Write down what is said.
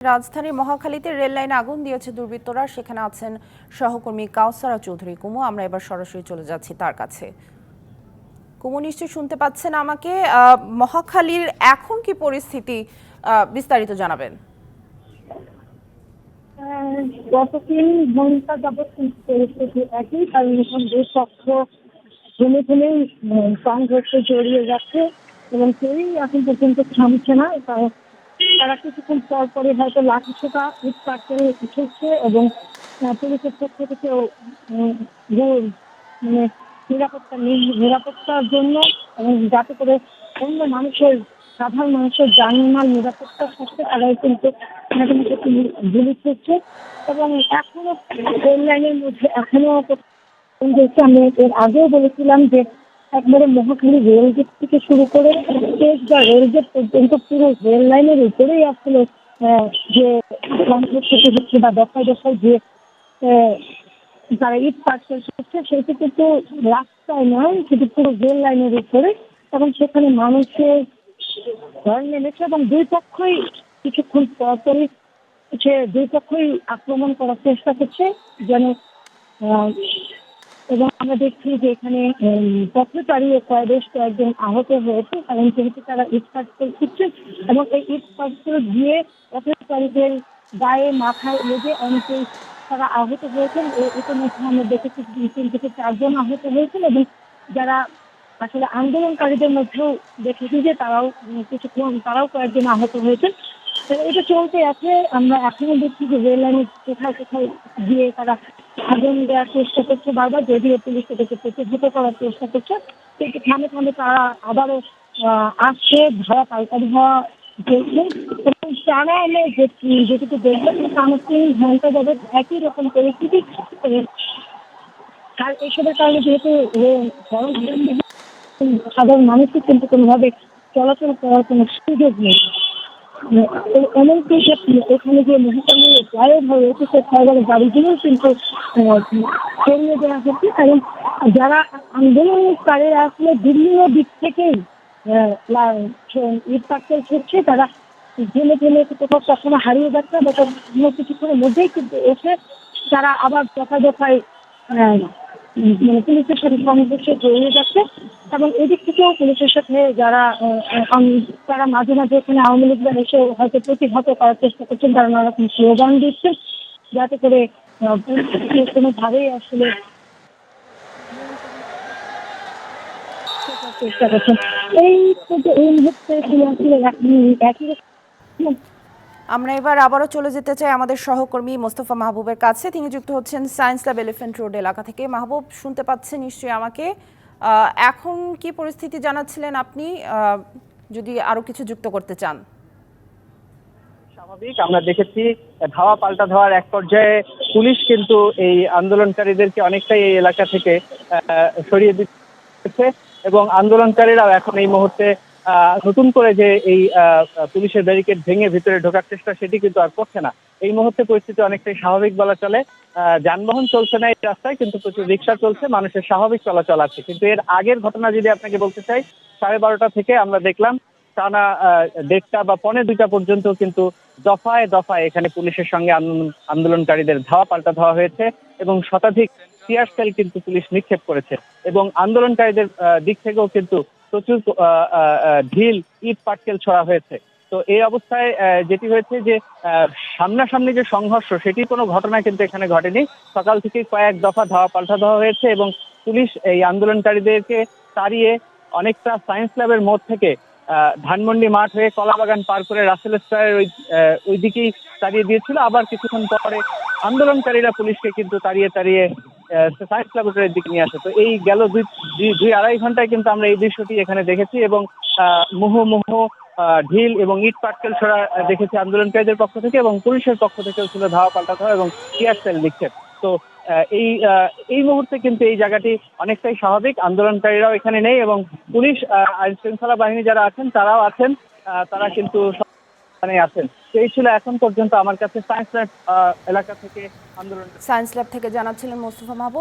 রাজধানীর মহাখালীতে রেল লাইনে আগুন দিয়েছে দুর্বৃত্তরা। সেখানে আছেন সহকর্মী কাউসারা চৌধুরী। কুমু আমরা এবার সরাসরি চলে যাচ্ছি তার কাছে। কুমু নিশ্চয়ই শুনতে পাচ্ছেন আমাকে। মহাখালীর এখন কি পরিস্থিতি বিস্তারিত জানাবেন। আহ, গত ঘণ্টা যাবৎ পরিস্থিতি একই কারণ এখন দুই পক্ষ থেমে থেমেই সংঘর্ষে জড়িয়ে যাচ্ছে এবং কেউই এখন পর্যন্ত থামছে না। তারা কিছুক্ষণ পর পরে হয়তো লাঠি ছোটা ইট করে উঠেছে এবং পুলিশের পক্ষ থেকেও মানে নিরাপত্তা নিরাপত্তার জন্য এবং যাতে করে অন্য মানুষের, সাধারণ মানুষের জানমাল নিরাপত্তার সাথে তারাই কিন্তু গুলি করছে এবং এখনও রেল লাইনের মধ্যে এখনও আমি এর আগেও বলেছিলাম যে একবারে মহাখালী রেল গেট থেকে শুরু করে বা রেল গেট পর্যন্ত পুরো রেল লাইনের উপরেই আসলে যে থেকে হচ্ছে বা দফায় দফায় যে যারা ইট পার্সেল করছে, সেটা কিন্তু রাস্তায় নয়, সেটা পুরো রেল লাইনের উপরে এবং সেখানে মানুষের ভয় নেমেছে এবং দুই পক্ষই কিছুক্ষণ পর পরই সে দুই পক্ষই আক্রমণ করার চেষ্টা করছে যেন এবং আমরা দেখছি যে এখানে পথচারী ও কয়েক কয়েকজন আহত হয়েছে, কারণ যেহেতু তারা ইট পার্সেল করছে এবং এই ইট পার্সেল দিয়ে পথচারীদের গায়ে, মাথায় লেগে অনেকেই তারা আহত হয়েছেন। ইতিমধ্যে আমরা দেখেছি তিন থেকে চারজন আহত হয়েছেন এবং যারা আসলে আন্দোলনকারীদের মধ্যেও দেখেছি যে তারাও কিছুক্ষণ তারাও কয়েকজন আহত হয়েছেন। এটা চলতে আছে। আমরা এখনও দেখছি যে রেল লাইনে কোথায় কোথায় গিয়ে তারা আগুন দেওয়ার চেষ্টা করছে বারবার, যদিও পুলিশ এটাকে প্রতিহত করার চেষ্টা করছে। কিন্তু থামে থামে তারা আবারও আসছে, ধরা পাল্টারি হওয়া চলছে এবং যে যেটুকু দেখবেন টানা ঘণ্টা যাবে একই রকম পরিস্থিতি আর এসবের কারণে যেহেতু সাধারণ মানুষের কিন্তু কোনোভাবে চলাচল করার কোনো সুযোগ নেই। এমনকি যে এখানে যে মহাকালী ফ্লাইওভার রয়েছে সেই ফ্লাইওভারের গাড়িগুলোও কিন্তু সরিয়ে দেওয়া হচ্ছে। কারণ যারা আন্দোলনকারীরা আসলে বিভিন্ন দিক থেকেই ইট পাটকেল ছুটছে তারা ঝেলে ঝেলে কোথাও কখনো হারিয়ে যাচ্ছে বা কোনো কিছুক্ষণের মধ্যেই কিন্তু এসে তারা আবার উম, মানে পুলিশের সাথে সংঘর্ষে জড়িয়ে যাচ্ছে এবং এদিক থেকেও পুলিশের সাথে যারা তারা মাঝে মাঝে এখানে আওয়ামী লীগরা এসে হয়তো প্রতিহত করার চেষ্টা করছেন তারা নানা রকম স্লোগান দিচ্ছেন যাতে করে আহ, পুলিশ কোনোভাবেই আসলে চেষ্টা করছেন। এই এই মুহূর্তে একই রকম আমরা এবার আবারও চলে যেতে চাই আমাদের সহকর্মী মোস্তফা মাহবুবের কাছে। তিনি যুক্ত হচ্ছেন সায়েন্স ল্যাব এলিফেন্ট রোড এলাকা থেকে। মাহবুব, শুনতে পাচ্ছেন নিশ্চয়ই আমাকে। এখন কি পরিস্থিতি জানাচ্ছিলেন আপনি? যদি আরও কিছু যুক্ত করতে চান। স্বাভাবিক, আমরা দেখেছি ধাওয়া পাল্টা ধাওয়ার এক পর্যায়ে পুলিশ কিন্তু এই আন্দোলনকারীদেরকে অনেকটাই এই এলাকা থেকে সরিয়ে দিচ্ছে এবং আন্দোলনকারীরাও এখন এই মুহূর্তে নতুন করে যে এই পুলিশের ব্যারিকেড ভেঙে ভিতরে ঢোকার চেষ্টা সেটি কিন্তু আর করছে না। এই মুহূর্তে পরিস্থিতি অনেকটাই স্বাভাবিক বলা চলে যানবাহন চলছে না এই রাস্তায়, কিন্তু প্রচুর রিক্সা চলছে, মানুষের স্বাভাবিক চলাচল আছে। কিন্তু এর আগের ঘটনা যদি আপনাকে বলতে চাই, সাড়ে বারোটা থেকে আমরা দেখলাম, টানা দেড়টা বা পৌনে দুইটা পর্যন্ত কিন্তু দফায় দফায় এখানে পুলিশের সঙ্গে আন্দোলন- আন্দোলনকারীদের ধাওয়া পাল্টা ধাওয়া হয়েছে এবং শতাধিক টিয়ার সেল কিন্তু পুলিশ নিক্ষেপ করেছে। এবং আন্দোলনকারীদের দিক থেকেও কিন্তু প্রচুর ঢিল, ইট, পাটকেল ছড়া হয়েছে। তো এই অবস্থায় যেটি হয়েছে যে সামনাসামনি যে সংঘর্ষ সেটি কোনো ঘটনা কিন্তু এখানে ঘটেনি। সকাল থেকে কয়েক দফা ধাওয়া পাল্টা ধাওয়া হয়েছে এবং পুলিশ এই আন্দোলনকারীদেরকে তাড়িয়ে অনেকটা সায়েন্স ল্যাবের মোড় থেকে ধানমন্ডি মাঠ হয়ে কলাবাগান পার করে রাসেল স্কোয়ারের ওই ওই দিকেই তাড়িয়ে দিয়েছিল। আবার কিছুক্ষণ পরে আন্দোলনকারীরা পুলিশকে কিন্তু তাড়িয়ে তাড়িয়ে সায়েন্স ল্যাবরেটরির দিকে নিয়ে আসে। তো এই গেল দুই দুই- আড়াই ঘন্টায় কিন্তু আমরা এই দৃশ্যটি এখানে দেখেছি এবং আহ, মুহুর্মুহু ঢিল এবং ইট পাটকেল ছড়া দেখেছি আন্দোলনকারীদের পক্ষ থেকে এবং পুলিশের পক্ষ থেকেও ছিল ধাওয়া পাল্টা ধাওয়া এবং টিয়ার সেল নিক্ষেপ তো এই এই মুহূর্তে কিন্তু এই জায়গাটি অনেকটাই স্বাভাবিক। আন্দোলনকারীরাও এখানে নেই এবং পুলিশ আইন শৃঙ্খলা বাহিনী যারা আছেন তারাও আছেন। তারা কিন্তু মানে আছেন। এই ছিল এখন পর্যন্ত আমার কাছে সায়েন্স ল্যাব এলাকা থেকে আন্দোলন। সায়েন্স ল্যাব থেকে জানাচ্ছিলেন মোস্তফা মাহবুব।